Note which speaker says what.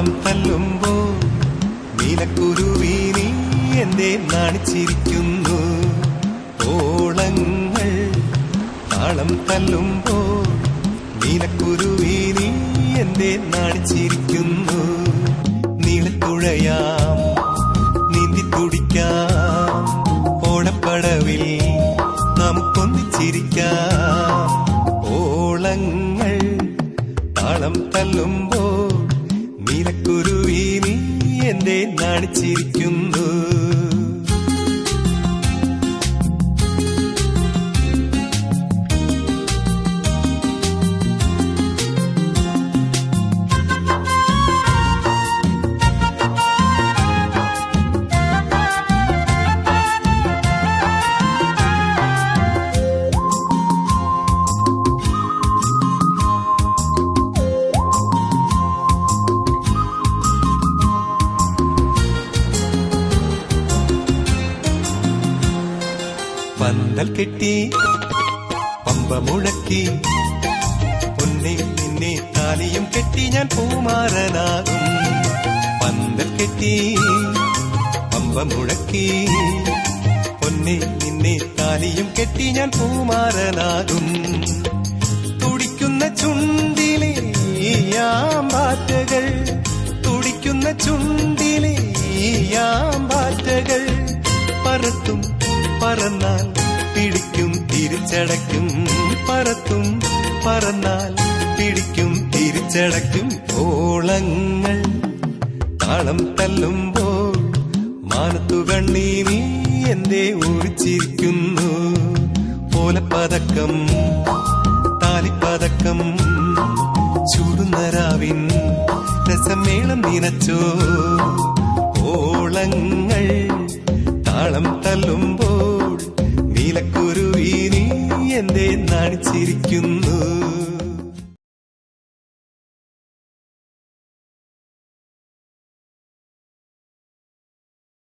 Speaker 1: താളം തല്ലുമ്പോ നീലക്കുരുവി നീ എന്റെ നാണിച്ചിരിക്കുന്നു. ഓളങ്ങൾ താളം തല്ലുമ്പോ നീലക്കുരുവി നീ എന്റെ നാണിച്ചിരിക്കുന്നു. നീളക്കുഴയാം നീന്തി തുടിക്കാം. ഓണപ്പടവിൽ നമുക്കൊന്നിച്ചിരിക്കാം. ഓളങ്ങൾ താളം തല്ലുമ്പോ നീലക്കുരുവി നീ എന്റെ നാണിച്ചിരിക്കുന്നു. പന്തൽ കെട്ടി പമ്പ മുഴക്കി. പൊന്നെ നിന്നെ താലിയും കെട്ടി ഞാൻ പൂമാറനാകും പന്തൽ കെട്ടി പമ്പ മുഴക്കി. പൊന്നെ നിന്നെ താലിയും കെട്ടി ഞാൻ പൂമാറനാകും തുടിക്കുന്ന ചുണ്ടിലെ യാമ്പാറ്റകൾ തുടിക്കുന്ന ചുണ്ടിലെ യാമ്പാറ്റകൾ പറത്തും പറന്നാൽ പിടിക്കും തിരിച്ചടയ്ക്കും. പറത്തും പറന്നാൽ പിടിക്കും തിരിച്ചടക്കും ഓളങ്ങൾ താളം തല്ലുമ്പോൾ മാനത്തു കണ്ണീ നീ എന്റെ ഊരിച്ചിരിക്കുന്നു? ഓലപ്പതക്കം താലിപ്പതക്കം ചൂടുന്നരാവിൻ രസമേളം നിനച്ചോ ഓളങ്ങൾ താളം തല്ലുമ്പോൾ നീലക്കുരുവി നീ എന്തേ നാണിച്ചിരിക്കുന്നു.